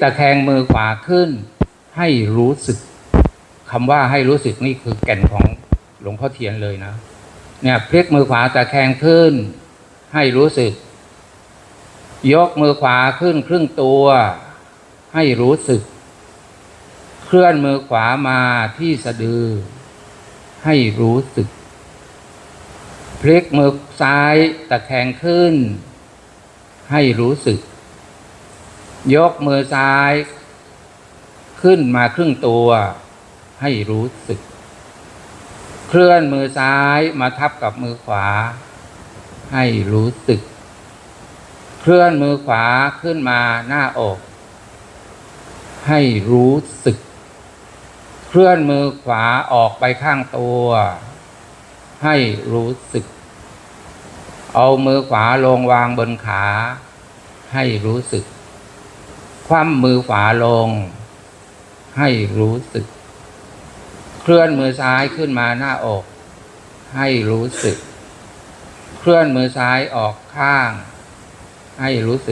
ตะแคงมือขวาขึ้น ให้รู้สึกคำว่าให้รู้สึกนี่คือแก่นของหลวงพ่อเทียนเลยนะ เนี่ยพลิกมือขวาตะแคงขึ้น ให้รู้สึก ยกมือขวาขึ้นครึ่งตัว ให้รู้สึก เคลื่อนมือขวามาที่สะดือ ให้รู้สึก พลิกมือซ้ายตะแคงขึ้น ให้รู้สึก ยกมือซ้าย ขึ้นมาครึ่งตัว ให้รู้สึก เคลื่อนมือซ้ายมาทับกับมือขวา ให้รู้สึก เคลื่อนมือขวาขึ้นมาหน้าอก ให้รู้สึก เคลื่อนมือขวาออกไปข้างตัว ให้รู้สึก เอามือขวาลงวางบนขา ให้รู้สึก คว่ำมือขวาลง ให้รู้สึก เคลื่อนมือซ้ายขึ้นมาหน้าอก ให้รู้สึก เคลื่อนมือซ้ายออกข้าง ให้รู้สึก